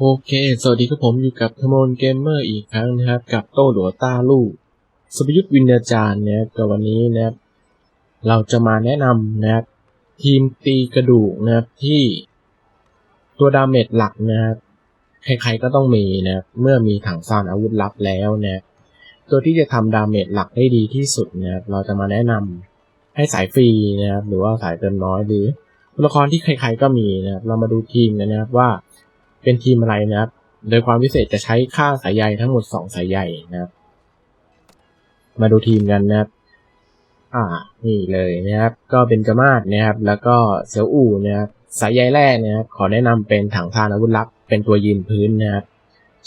โอเค สวัสดีครับผมอยู่กับทมนเกมเมอร์อีกครั้งนะครับ กับโต้หลัวต้าลู่สปยุทธวินาจารย์นะครับกับวันนี้นะครับเราจะมาแนะนำนะครับทีมตีกระดูกนะครับที่ตัวดาเมจหลักนะครับใครๆก็ต้องมีนะครับเมื่อมีถังซานอาวุธลับแล้วนะครับตัวที่จะทำดาเมจหลักได้ดีที่สุดนะครับเราจะมาแนะนำให้สายฟรีนะครับหรือว่าสายเติมน้อยหรือตัวละครที่ใครๆก็มีนะครับเรามาดูทีมกันนะครับว่า เป็นทีมอะไรนะครับ โดยความพิเศษจะใช้ค่าสายใยทั้งหมด 2 สายใยนะครับ มาดูทีมกันนะครับ อ่า นี่เลยนะครับ ก็เป็นจมาศนะครับ แล้วก็เสียวอู่นะครับ สายใยแรกนะครับ ขอแนะนำเป็นถังทานอาวุธลับ เป็นตัวยืนพื้นนะครับ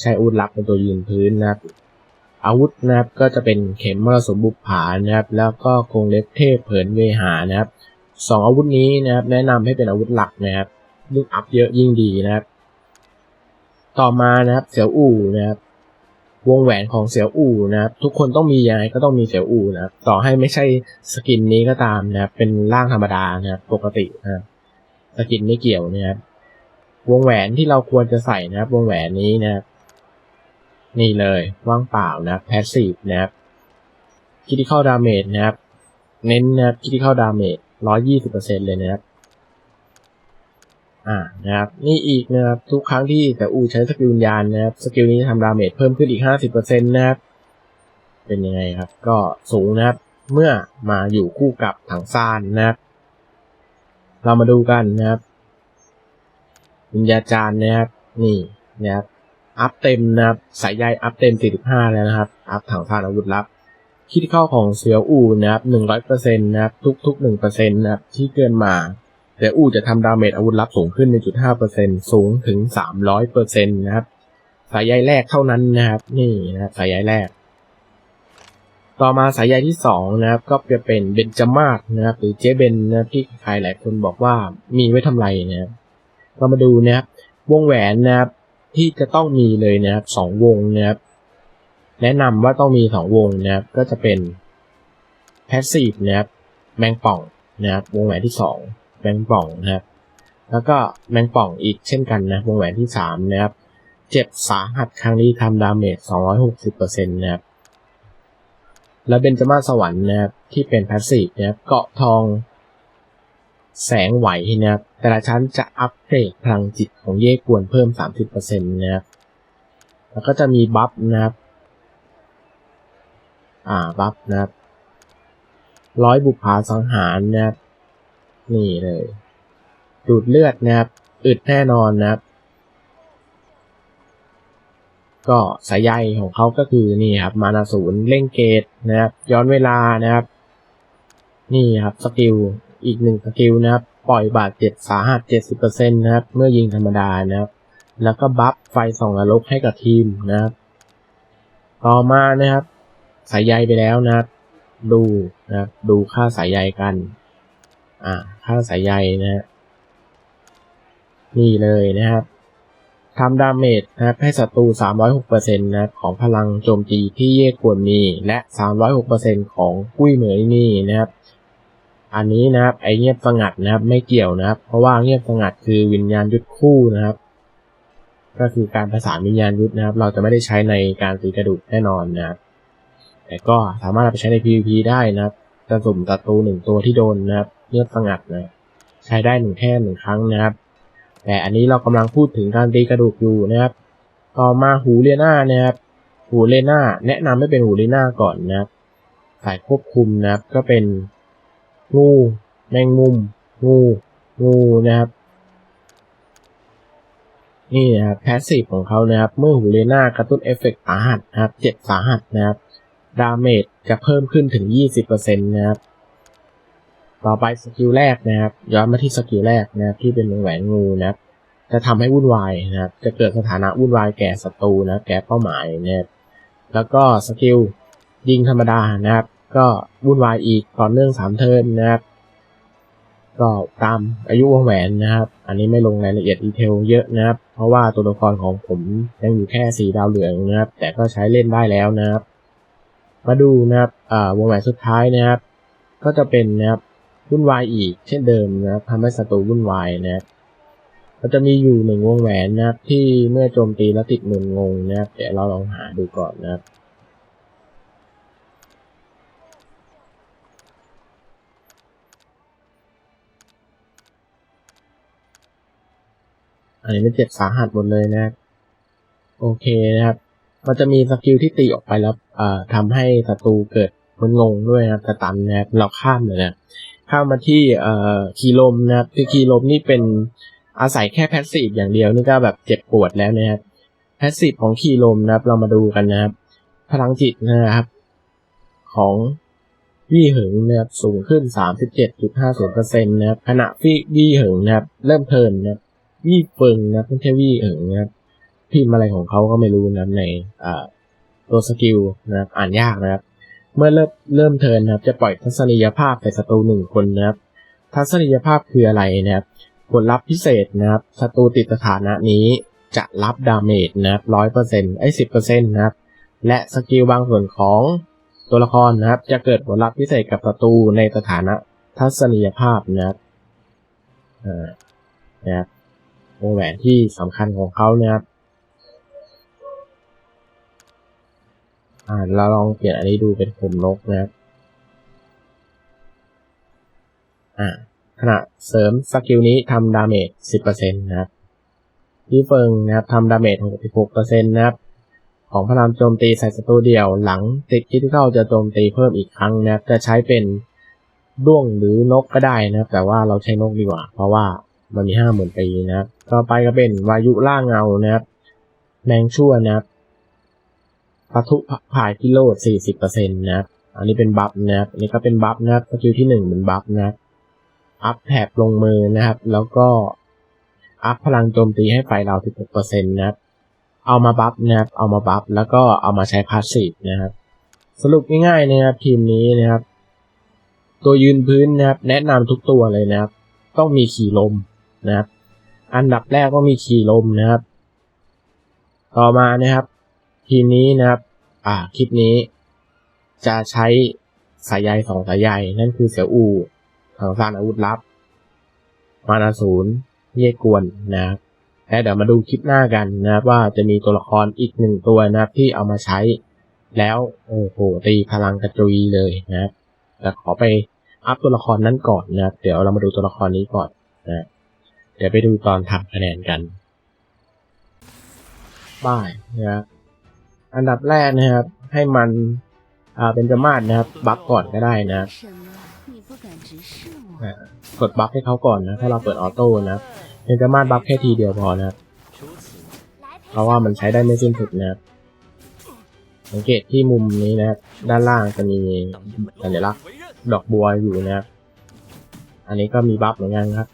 ใช้อาวุธลับเป็นตัวยืนพื้นนะครับ อาวุธนะครับ ก็จะเป็นเข็มมรสมบุปผานะครับ แล้วก็คงเล็บเทพเผินเวหานะครับสองอาวุธนี้นะครับ แนะนำให้เป็นอาวุธหลักนะครับยิ่งอัพเยอะยิ่งดีนะครับ ต่อมานะครับ เสี่ยวอู่นะครับ วงแหวนของเสี่ยวอู่นะครับ ทุกคนต้องมียังไงก็ต้องมีเสี่ยวอู่นะครับ ต่อให้ไม่ใช่สกินนี้ก็ตามนะครับ เป็นร่างธรรมดานะครับ ปกตินะครับสกินไม่เกี่ยวนะครับ วงแหวนที่เราควรจะใส่นะครับ วงแหวนนี้นะครับ นี่เลยว่างเปล่านะครับแพสซีฟนะครับคิดที่เข้าดาเมจนะครับ เน้นนะครับคิดที่เข้าดาเมจร้อยยี่สิบเปอร์เซ็นต์เลยนะครับ อ่านะครับนี่อีกนะครับทุกครั้งที่แต่อูใช้สกิลวิญญาณนะครับสกิลนี้ทำดาเมจเพิ่มขึ้นอีก 50%นะครับเป็นยังไงครับ ก็สูงนะครับเมื่อมาอยู่คู่กับถังซานนะครับเรามาดูกันนะครับวิญญาจารย์นะครับนี่นะครับอัพเต็มนะครับสายใยอัพเต็ม 45 แล้วนะครับ อัพถังซานอาวุธลับคิดเข้าของเซียวอูนะครับ100%นะครับทุกๆ1%นะครับที่เกินมา แต่อูจะทำดาเมจอาวุธลับสูงขึ้น 1.5%สูงถึง 300%นะครับ สายใยแรกเท่านั้นนะครับ นี่นะครับสายใยแรก ต่อมาสายใยที่สองนะครับ ก็จะเป็นเบนจามาศนะครับ หรือเจเบนนะที่ใครหลายคนบอกว่ามีไว้ทำไรนะครับเรามาดูนะครับวงแหวนนะครับที่จะต้องมีเลยนะครับสองวงนะครับ แนะนำว่าต้องมีสองวงนะครับ ก็จะเป็นแพสซีฟนะครับ แมงป่องนะครับ วงแหวนที่สอง แมงป่องนะครับ แล้วก็แมงป่องอีกเช่นกันนะวงแหวนที่สามนะครับ เจ็บสาหัสครั้งนี้ทำดาเมจ 260%นะครับ แล้วเบนจามาสวรรค์นะครับที่เป็นพาสซีฟนะครับเกาะทอง แสงไหวนะครับ แต่ละชั้นจะอัปเกรดพลังจิตของเย่กวนเพิ่ม 30%นะครับ แล้วก็จะมีบัฟนะครับ อ่าบัฟนะครับร้อยบุพภาสังหารนะครับ นี่เลย ดูดเลือดนะครับ อึดแน่นอนนะครับ ก็สายใยของเขาก็คือนี่ครับ มานาศูนย์เร่งเกตนะครับ ย้อนเวลานะครับ นี่ครับสกิลอีกหนึ่งสกิลนะครับ ปล่อยบาดเจ็บสาหัส 70%นะครับ เมื่อยิงธรรมดานะครับ แล้วก็บัฟไฟส่องนรกให้กับทีมนะครับ ต่อมานะครับ สายใยไปแล้วนะครับ ดูนะครับ ดูค่าสายใยกัน อ่าค่าสายใยนะฮะนี่เลยนะครับทำดาเมจนะครับให้ศัตรู 306%นะครับของพลังโจมตีที่เย่กวนมีและ 306%ของกุ้ยเหมยมีนะครับ อันนี้นะครับไอเงียบสงัดนะครับไม่เกี่ยวนะครับ เพราะว่าเงียบสงัดคือวิญญาณยุทธคู่นะครับ ก็คือการประสานวิญญาณยุทธนะครับ เราจะไม่ได้ใช้ในการตีกระดูกแน่นอนนะครับแต่ก็สามารถไปใช้ใน PVP ได้นะครับจะสุ่มศัตรูหนึ่งตัวที่โดนนะครับ เงียบสงัดนะ ใช้ได้หนึ่งแค่หนึ่งครั้งนะครับ แต่อันนี้เรากำลังพูดถึงการตีกระดูกอยู่นะครับ ต่อมาหูเลน่านะครับหูเลน่าแนะนำให้เป็นหูเลน่าก่อนนะครับสายควบคุมนะครับก็เป็นงูแมงมุม งูงูนะครับ นี่นะครับแพสซีฟของเขานะครับ เมื่อหูเลน่ากระตุ้นเอฟเฟกต์สาหัสนะครับเจ็บสาหัสนะครับดาเมจจะเพิ่มขึ้นถึง 20%นะครับ ต่อไปสกิลแรกนะครับ ย้อนมาที่สกิลแรกนะครับที่เป็นวงแหวนงูนะครับจะทำให้วุ่นวายนะครับ จะเกิดสถานะวุ่นวายแก่ศัตรูนะแก่เป้าหมายนะครับแล้วก็สกิลยิงธรรมดานะครับ ก็วุ่นวายอีกต่อเนื่องสามเทิร์นนะครับ ก็ตามอายุวงแหวนนะครับ อันนี้ไม่ลงรายละเอียดดีเทลเยอะนะครับ เพราะว่าตัวละครของผมยังอยู่แค่สีดาวเหลืองนะครับ แต่ก็ใช้เล่นได้แล้วนะครับ มาดูนะครับวงแหวนสุดท้ายนะครับ ก็จะเป็นนะครับ วุ่นวายอีกเช่นเดิมนะครับทำให้ศัตรูวุ่นวายนะครับมันจะมีอยู่หนึ่งวงแหวนนะครับ ที่เมื่อโจมตีแล้วติดหมุนงงนะครับเดี๋ยวเราลองหาดูก่อนนะครับอันนี้มันเจ็บสาหัสหมดเลยนะครับโอเคนะครับ มันจะมีสกิลที่ตีออกไปแล้วทำให้ศัตรูเกิดมันงงด้วยนะครับสตันนะครับเราข้ามเลยนะ ข้ามมาที่เอ่อคีลมนะครับคือคีลมนี่เป็นอาศัยแค่แพสซีฟอย่างเดียวนี่ก็แบบเจ็บปวดแล้วนะครับแพสซีฟของคีลมนะครับ เรามาดูกันนะครับ พลังจิตนะครับ ของวี่เหิงนะครับสูงขึ้น 37.50%นะครับขณะที่วี่เหิงนะครับ เริ่มเทินนะครับวี่เฟิงนะครับไม่ใช่วี่เหิงนะครับพิมพ์อะไรของเขาก็ไม่รู้นะครับในตัวสกิลนะครับอ่านยากนะครับ เมื่อเริ่มเริ่มเทินนะครับ จะปล่อยทัศนียภาพใส่ศัตรูหนึ่งคนนะครับ ทัศนียภาพคืออะไรนะครับ ผลลัพธ์พิเศษนะครับ ศัตรูติดสถานะนี้จะรับดาเมจนะครับร้อยเปอร์เซ็นต์ไอ้สิบเปอร์เซ็นต์นะครับ และสกิลบางส่วนของตัวละครนะครับ จะเกิดผลลัพธ์พิเศษกับศัตรูในสถานะทัศนียภาพนะครับอ่านะครับวงแหวนที่สำคัญของเขานะครับ อ่าเราลองเปลี่ยนอันนี้ดูเป็นผมนกนะครับอ่าขณะเสริมสกิลนี้ทำดาเมจ 10%นะครับที่เฟิงนะครับทำดาเมจ 66%นะครับ ของพลังโจมตีใส่ศัตรูเดียวหลังติดคิดที่เข้าจะโจมตีเพิ่มอีกครั้งนะครับ จะใช้เป็นด้วงหรือนกก็ได้นะครับ แต่ว่าเราใช้นกดีกว่า เพราะว่ามันมีห้าหมื่นปีนะครับ ต่อไปก็เป็นวายุล่าเงานะครับ แมงชั่วนะครับ ปะทุผ่ายกิโลด40%นะครับอันนี้เป็นบัฟนะครับอันนี้ก็เป็นบัฟนะครับสกิลที่หนึ่งเป็นบัฟนะครับอัพแถบลงมือนะครับ แล้วก็อัพพลังโจมตีให้ไฟเรา16%นะครับเอามาบัฟนะครับ เอามาบัฟแล้วก็เอามาใช้พาสซีฟนะครับ สรุปง่ายๆนะครับทีมนี้นะครับ ตัวยืนพื้นนะครับ แนะนำทุกตัวเลยนะครับ ต้องมีขี่ลมนะครับ อันดับแรกก็มีขี่ลมนะครับ ต่อมานะครับ ทีนี้นะครับ อ่า คลิปนี้ จะใช้สายใยสองสายใยนั่นคือเสียวอูทางสารอาวุธลับ มานาศูนย์เย่กวนนะครับและเดี๋ยวมาดูคลิปหน้ากันนะครับ ว่าจะมีตัวละครอีกหนึ่งตัวนะครับ ที่เอามาใช้ แล้วโอ้โหตีพลังกระจุยเลยนะครับแต่ขอไปอัพตัวละครนั้นก่อนนะครับ เดี๋ยวเรามาดูตัวละครนี้ก่อนนะเดี๋ยวไปดูตอนทำคะแนนกันบายนะครับ อันดับแรกนะครับ ให้มันเป็นจมาดนะครับ บัฟก่อนก็ได้นะกดบัฟให้เขาก่อนนะ ถ้าเราเปิดออโต้นะเป็นจามาดบัฟแค่ทีเดียวพอนะเพราะว่ามันใช้ได้ไม่สิ้นสุดนะสังเกตที่มุมนี้นะครับ ด้านล่างจะมีสัญลักษณ์ดอกบัวอยู่นะครับ อันนี้ก็มีบัฟเหมือนกันครับ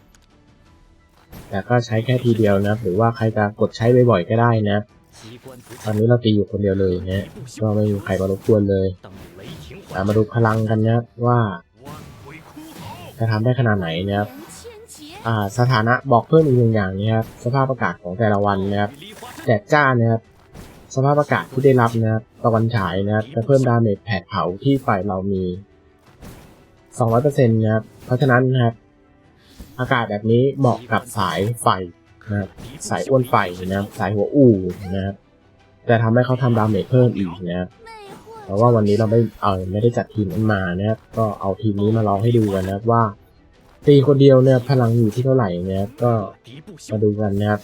แต่ก็ใช้แค่ทีเดียวนะหรือว่าใครจะกดใช้บ่อยๆก็ได้นะ ตอนนี้เราตีอยู่คนเดียวเลยนะก็ไม่มีใครมารบกวนเลยมาดูพลังกันนะว่า จะทำได้ขนาดไหนนะครับสถานะบอกเพิ่มอีกหนึ่งอย่างนะครับสภาพอากาศของแต่ละวันนะครับแดดจ้านะครับสภาพอากาศที่ได้รับนะครับตะวันฉายนะครับจะเพิ่มดาเมจแผดเผาที่ฝ่ายเรามี 200%นะครับเพราะฉะนั้นนะครับอากาศแบบนี้เหมาะกับสายไฟนะครับสายอ้วนไฟนะครับสายหัวอู่นะครับ จะทำให้เขาทำดาเมจเพิ่มอีกนะครับเพราะว่าวันนี้เราไม่เออไม่ได้จัดทีมนั้นมานะครับก็เอาทีมนี้มาลองให้ดูกันนะครับว่าตีคนเดียวเนี่ยพลังอยู่ที่เท่าไหร่นะครับก็มาดูกันนะครับ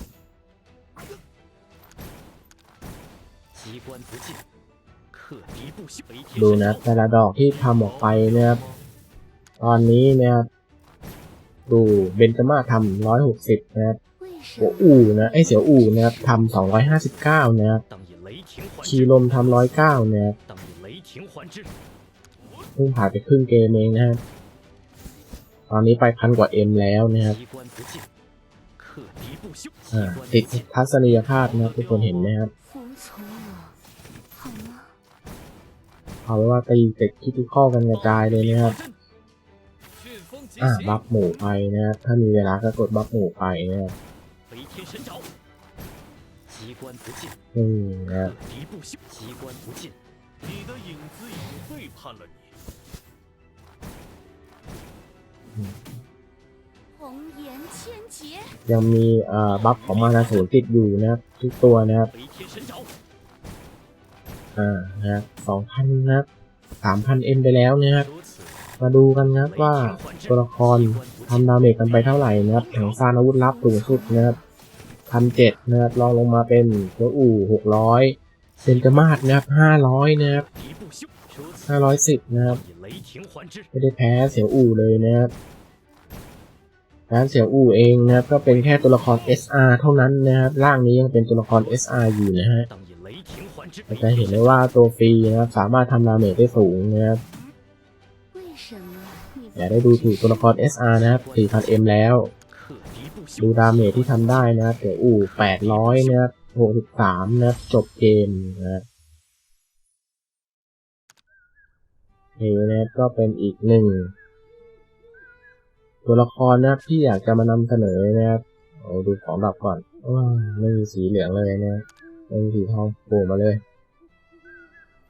ดูนะแต่ละดอกที่ทำออกไปนะครับตอนนี้นะครับดูเบนจาม่าทำร้อยหกสิบนะครับหัวอูนะไอเสียวอูนะครับทำสองร้อยห้าสิบเก้านะครับ ชีลมทำร้อยเก้าเนี่ยเพิ่งผ่านไปครึ่งเกมเองนะครับตอนนี้ไปพันกว่าเอ็มแล้วนะครับติดทัศนียภาพนะทุกคนเห็นไหมครับเอาว่าตีเต็ดคิดข้อกันกระจายเลยนะครับอ่าบัฟหมู่ไปนะครับถ้ามีเวลาก็กดบัฟหมู่ไปนะครับ อืมนะครับ 你的影子已经背叛了你。 红颜千劫， ยังมีเอ่อบัฟของมานาศูนย์ติดอยู่นะครับ ทุกตัวนะครับ 飞天神爪， อ่านะครับสองพันนะครับสามพันเอ็มไปแล้วนะครับ 如此 มาดูกันนะครับว่าตัวละครทำดาเมจกันไปเท่าไหร่นะครับถังซานอาวุธลับสูงสุดนะครับ พันเจ็ดนะครับรองลงมาเป็นโคอู่หกร้อยเซนกามาดนะครับห้าร้อยนะครับห้าร้อยสิบนะครับไม่ได้แพ้เสียวอู่เลยนะครับร้านเสี่ยวอู่เองนะครับก็เป็นแค่ตัวละคร SR เท่านั้นนะครับร่างนี้ยังเป็นตัวละคร SR อยู่นะฮะเราจะเห็นได้ว่าตัวฟรีนะครับสามารถทำดาเมจได้สูงนะครับอย่าได้ดูถูกตัวละคร SR นะครับ 4000M แล้ว ดู，ดาเมจที่ทำได้นะครับเสี่ยวอู่800นะครับ63นะครับจบเกมนะครับเฮนะครับก็เป็นอีกหนึ่งตัวละครนะครับที่อยากจะมานำเสนอนะครับโอ้ดูของดับก่อนว้าไม่มีสีเหลืองเลยนะไม่มีสีทองโผล่มาเลย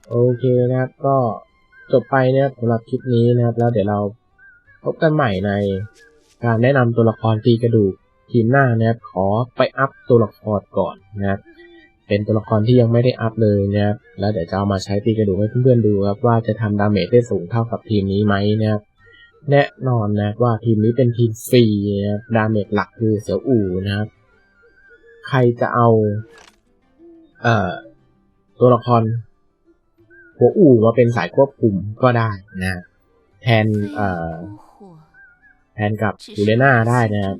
โอเคนะครับ ก็จบไปนะครับสำหรับคลิปนี้นะครับ แล้วเดี๋ยวเราพบกันใหม่ในการแนะนำตัวละครตีกระดูก ทีมหน้านะครับขอไปอัพตัวละครก่อนนะครับเป็นตัวละครที่ยังไม่ได้อัพเลยนะครับแล้วเดี๋ยวจะเอามาใช้ตีกระดูกให้เพื่อนๆดูครับว่าจะทำดาเมจได้สูงเท่ากับทีมนี้ไหมนะครับแน่นอนนะว่าทีมนี้เป็นทีมฟรีนะครับดาเมจหลักคือเสืออู่นะครับ ใครจะเอาเอ่อตัวละครหัวอู่มาเป็นสายควบคุมก็ได้นะ แทนเอ่อแทนกับยูเลน่าได้นะครับ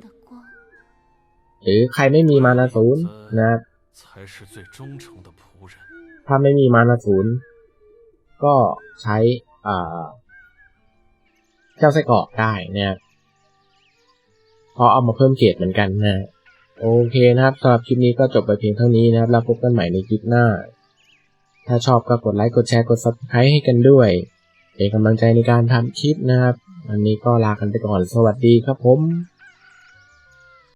หรือใครไม่มีมานาศูนย์นะครับถ้าไม่มีมานาศูนย์ก็ใช้เจ้าไส้กรอกได้นะครับพอเอามาเพิ่มเกรดเหมือนกันนะ โอเคนะครับสำหรับคลิปนี้ก็จบไปเพียงเท่านี้นะครับ แล้วพบกันใหม่ในคลิปหน้า ถ้าชอบก็กดไลค์ กดแชร์ กดซับสไครต์ให้กันด้วยเป็นกำลังใจในการทำคลิปนะครับ อันนี้ก็ลากันไปก่อน สวัสดีครับผม